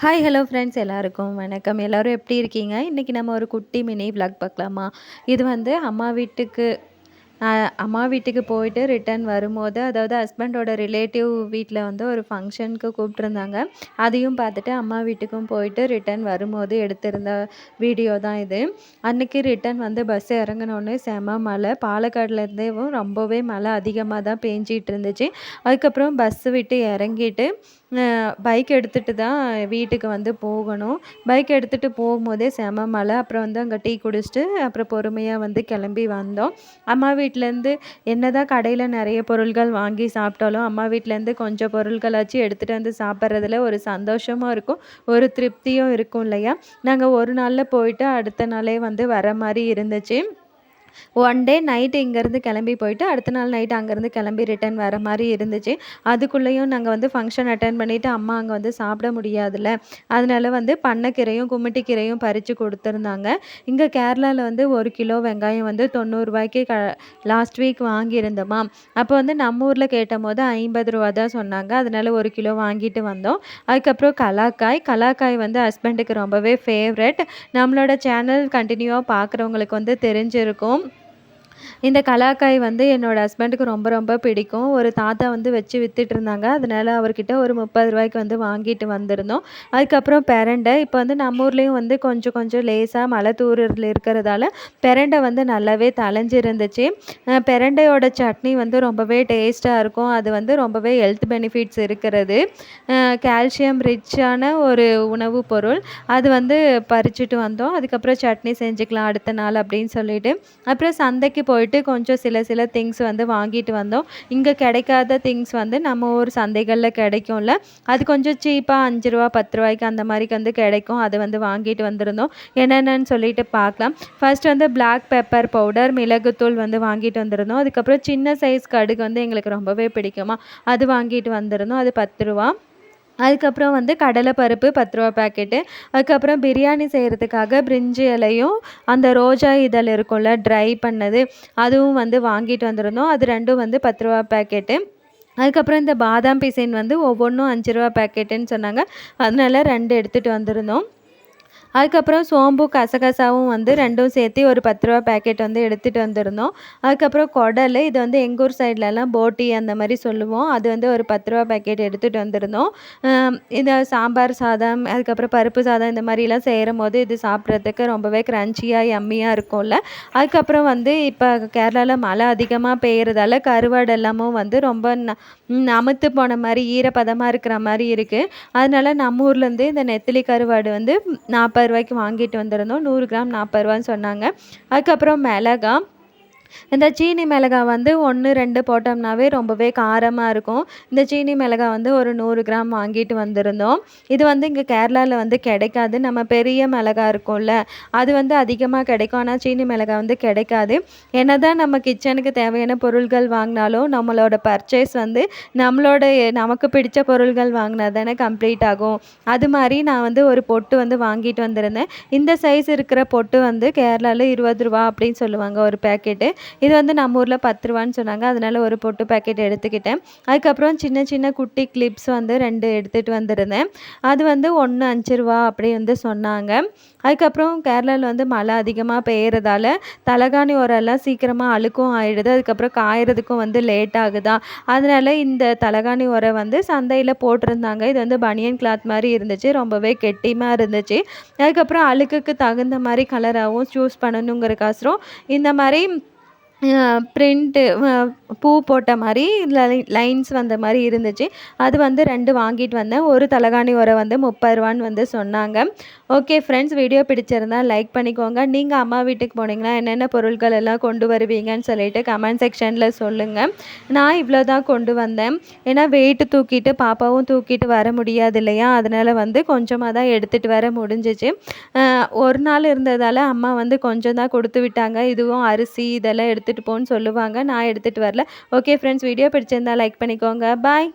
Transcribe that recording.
Hi hello friends எல்லாருக்கும் வணக்கம். எல்லோரும் எப்படி இருக்கீங்க? இன்றைக்கி நம்ம ஒரு குட்டி மினி விளாக் பார்க்கலாமா? இது வந்து அம்மா வீட்டுக்கு அம்மா வீட்டுக்கு போயிட்டு ரிட்டர்ன் வரும்போது அதாவது ஹஸ்பண்டோட ரிலேட்டிவ் வீட்டில் வந்து ஒரு ஃபங்க்ஷனுக்கு கூப்பிட்ருந்தாங்க அதையும் பார்த்துட்டு அம்மா வீட்டுக்கும் போயிட்டு ரிட்டர்ன் வரும்போது எடுத்திருந்த வீடியோ தான் இது. அன்றைக்கி ரிட்டன் வந்து பஸ் இறங்கினோடனே செம மழை. பாலக்காடுலேருந்தேவும் ரொம்பவே மழை அதிகமாக தான் பேஞ்சிகிட்டு இருந்துச்சு. அதுக்கப்புறம் பஸ்ஸு விட்டு இறங்கிட்டு பைக் எடுத்துகிட்டு தான் வீட்டுக்கு வந்து போகணும். பைக் எடுத்துகிட்டு போகும்போதே செம மழை. அப்புறம் வந்து அங்கே டீ குடிச்சிட்டு அப்புறம் பொறுமையாக வந்து கிளம்பி வந்தோம். அம்மா வீட்டிலேருந்து என்ன தான் கடையில் நிறைய பொருட்கள் வாங்கி சாப்பிட்டாலும் அம்மா வீட்டிலேருந்து கொஞ்சம் பொருட்களாச்சும் எடுத்துகிட்டு வந்து சாப்பிட்றதுல ஒரு சந்தோஷமாக இருக்கும் ஒரு திருப்தியும் இருக்கும் இல்லையா? நாங்கள் ஒரு நாளில் போயிட்டு அடுத்த நாளே வந்து வர மாதிரி இருந்துச்சு. ஒன் டே நைட்டு இங்கேருந்து கிளம்பி போயிட்டு அடுத்த நாள் நைட்டு அங்கேருந்து கிளம்பி ரிட்டன் வர மாதிரி இருந்துச்சு. அதுக்குள்ளேயும் நாங்கள் வந்து ஃபங்க்ஷன் அட்டன் பண்ணிவிட்டு அம்மா அங்கே வந்து சாப்பிட முடியாதுல்ல. அதனால வந்து பண்ணைக்கீரையும் கும்மிட்டிக்கீரையும் பறித்து கொடுத்துருந்தாங்க. இங்கே கேரளாவில் வந்து ஒரு கிலோ வெங்காயம் வந்து தொண்ணூறுரூவாய்க்கு க லாஸ்ட் வீக் வாங்கியிருந்தோமா. அப்போ வந்து நம்ம ஊரில் கேட்ட போது ஐம்பது ரூபா தான் சொன்னாங்க. அதனால ஒரு கிலோ வாங்கிட்டு வந்தோம். அதுக்கப்புறம் கலாக்காய். கலாக்காய் வந்து ஹஸ்பண்டுக்கு ரொம்பவே ஃபேவரட் நம்மளோட சேனல் கண்டினியூவாக பார்க்குறவங்களுக்கு வந்து தெரிஞ்சிருக்கும். இந்த கலாக்காய் வந்து என்னோடய ஹஸ்பண்டுக்கு ரொம்ப ரொம்ப பிடிக்கும். ஒரு தாத்தா வந்து வச்சு விற்றுட்டு இருந்தாங்க. அதனால் அவர்கிட்ட ஒரு முப்பது ரூபாய்க்கு வந்து வாங்கிட்டு வந்திருந்தோம். அதுக்கப்புறம் பெரண்டை. இப்போ வந்து நம்ம ஊர்லேயும் வந்து கொஞ்சம் கொஞ்சம் லேசாக மலை தூரில் இருக்கிறதால பெரண்டை வந்து நல்லாவே தளைஞ்சிருந்துச்சு பெரண்டையோட சட்னி வந்து ரொம்பவே டேஸ்ட்டாக இருக்கும். அது வந்து ரொம்பவே ஹெல்த் பெனிஃபிட்ஸ் இருக்கிறது. கால்சியம் ரிச்சான ஒரு உணவு பொருள். அது வந்து பறிச்சுட்டு வந்தோம். அதுக்கப்புறம் சட்னி செஞ்சுக்கலாம் அடுத்த நாள் அப்படின்னு சொல்லிட்டு. அப்புறம் சந்தைக்கு போயிட்டு கொஞ்சம் சில சில திங்ஸ் வந்து வாங்கிட்டு வந்தோம். இங்கே கிடைக்காத திங்ஸ் வந்து நம்ம ஊர் சந்தைகளில் கிடைக்கும்ல. அது கொஞ்சம் சீப்பாக அஞ்சு ரூபா பத்து ரூபாய்க்கு அந்த மாதிரிக்கு வந்து கிடைக்கும். அது வந்து வாங்கிட்டு வந்திருந்தோம். என்னென்னு சொல்லிட்டு பார்க்கலாம். ஃபர்ஸ்ட் வந்து பிளாக் பெப்பர் பவுடர் மிளகுத்தூள் வந்து வாங்கிட்டு வந்திருந்தோம். அதுக்கப்புறம் சின்ன சைஸ் கடுகு வந்து எங்களுக்கு ரொம்பவே பிடிக்குமா. அது வாங்கிட்டு வந்திருந்தோம். அது பத்து ரூபா. அதுக்கப்புறம் வந்து கடலை பருப்பு பத்து ரூபா பேக்கெட்டு அதுக்கப்புறம் பிரியாணி செய்கிறதுக்காக பிரிஞ்சி இலையும் அந்த ரோஜா இதழ் இருக்கும்ல ட்ரை பண்ணது அதுவும் வந்து வாங்கிட்டு வந்திருந்தோம். அது ரெண்டும் வந்து பத்து ரூபா பேக்கெட்டு அதுக்கப்புறம் இந்த பாதாம் பிசைன் வந்து ஒவ்வொன்றும் அஞ்சு ரூபா பேக்கெட்டுன்னு சொன்னாங்க. அதனால ரெண்டு எடுத்துகிட்டு வந்திருந்தோம். அதுக்கப்புறம் சோம்பு கசகசாவும் வந்து ரெண்டும் சேர்த்து ஒரு பத்து ரூபா பேக்கெட் வந்து எடுத்துகிட்டு வந்திருந்தோம். அதுக்கப்புறம் குடல் இது வந்து எங்கள் ஊர் சைட்லலாம் போட்டி அந்த மாதிரி சொல்லுவோம். அது வந்து ஒரு பத்து ரூபா பேக்கெட் எடுத்துகிட்டு வந்திருந்தோம். இந்த சாம்பார் சாதம் அதுக்கப்புறம் பருப்பு சாதம் இந்த மாதிரிலாம் செய்கிற போது இது சாப்பிட்றதுக்கு ரொம்பவே க்ரன்ச்சியாக எம்மியாக இருக்கும்ல. அதுக்கப்புறம் வந்து இப்போ கேரளாவில் மழை அதிகமாக பெய்கிறதால கருவாடு எல்லாமும் வந்து ரொம்ப அமுத்து போன மாதிரி ஈரப்பதமாக இருக்கிற மாதிரி இருக்குது அதனால நம்ம ஊர்லேருந்து இந்த நெத்திலி கருவாடு வந்து நாற்பது ரூபாய்க்கு வாங்கிட்டு வந்திருந்தோம். நூறு கிராம் நாற்பது ரூபான்னு சொன்னாங்க. அதுக்கப்புறம் மிளகா இந்த சீனி மிளகா வந்து ஒன்று ரெண்டு போட்டோம்னாவே ரொம்பவே காரமாக இருக்கும். இந்த சீனி மிளகாய் வந்து ஒரு நூறு கிராம் வாங்கிட்டு வந்திருந்தோம். இது வந்து இங்கே கேரளாவில் வந்து கிடைக்காது. நம்ம பெரிய மிளகா இருக்கும்ல அது வந்து அதிகமாக கிடைக்கும். ஆனால் சீனி மிளகா வந்து கிடைக்காது. என்ன தான் நம்ம கிச்சனுக்கு தேவையான பொருள்கள் வாங்கினாலும் நம்மளோட பர்ச்சேஸ் வந்து நம்மளோட நமக்கு பிடிச்ச பொருள்கள் வாங்கினா தானே கம்ப்ளீட் ஆகும். அது மாதிரி நான் வந்து ஒரு பொட்டு வந்து வாங்கிட்டு வந்திருந்தேன். இந்த சைஸ் இருக்கிற பொட்டு வந்து கேரளாவில் இருபது ரூபா அப்படின்னு சொல்லுவாங்க ஒரு பேக்கெட்டு இது வந்து நம்ம ஊரில் பத்து ரூபான்னு சொன்னாங்க. அதனால் ஒரு பொட்டு பேக்கெட் எடுத்துக்கிட்டேன். அதுக்கப்புறம் சின்ன சின்ன குட்டி கிளிப்ஸ் வந்து ரெண்டு எடுத்துகிட்டு வந்திருந்தேன். அது வந்து ஒன்று அஞ்சு ரூபா அப்படி வந்து சொன்னாங்க. அதுக்கப்புறம் கேரளாவில் வந்து மழை அதிகமாக பெய்கிறதால தலகாணி உரம்லாம் சீக்கிரமாக அழுக்கும் ஆகிடுது அதுக்கப்புறம் காயறதுக்கும் வந்து லேட் ஆகுதா? அதனால் இந்த தலகாணி உரம் வந்து சந்தையில் போட்டிருந்தாங்க. இது வந்து பனியன் கிளாத் மாதிரி இருந்துச்சு. ரொம்பவே கெட்டியமாக இருந்துச்சு. அதுக்கப்புறம் அழுக்குக்கு தகுந்த மாதிரி கலராகவும் சூஸ் பண்ணணுங்கிறக்காசரம் இந்த மாதிரி பிரிண்ட்டு பூ போட்ட மாதிரி லை லைன்ஸ் வந்த மாதிரி இருந்துச்சு. அது வந்து ரெண்டு வாங்கிட்டு வந்தேன். ஒரு தலகாணி உரம் வந்து முப்பது ரூபான்னு வந்து சொன்னாங்க. ஓகே ஃப்ரெண்ட்ஸ் வீடியோ பிடிச்சிருந்தா லைக் பண்ணிக்கோங்க. நீங்கள் அம்மா வீட்டுக்கு போனீங்கன்னா என்னென்ன பொருட்கள் எல்லாம் கொண்டு வருவீங்கன்னு சொல்லிட்டு கமெண்ட் செக்ஷனில் சொல்லுங்கள் நான் இவ்வளோ தான் கொண்டு வந்தேன். ஏன்னா வெயிட்டு தூக்கிட்டு பாப்பாவும் தூக்கிட்டு வர முடியாது இல்லையா? அதனால் வந்து கொஞ்சமாக தான் எடுத்துகிட்டு வர முடிஞ்சிச்சு. ஒரு நாள் இருந்ததால் அம்மா வந்து கொஞ்சம் தான் கொடுத்து விட்டாங்க. இதுவும் அரிசி இதெல்லாம் எடுத்து எடுத்துகிட்டு போன்னு சொல்லுவாங்க. நான் எடுத்துகிட்டு வரல. ஓகே ஃப்ரெண்ட்ஸ் வீடியோ பிடிச்சிருந்தா லைக் பண்ணிக்கோங்க. பாய்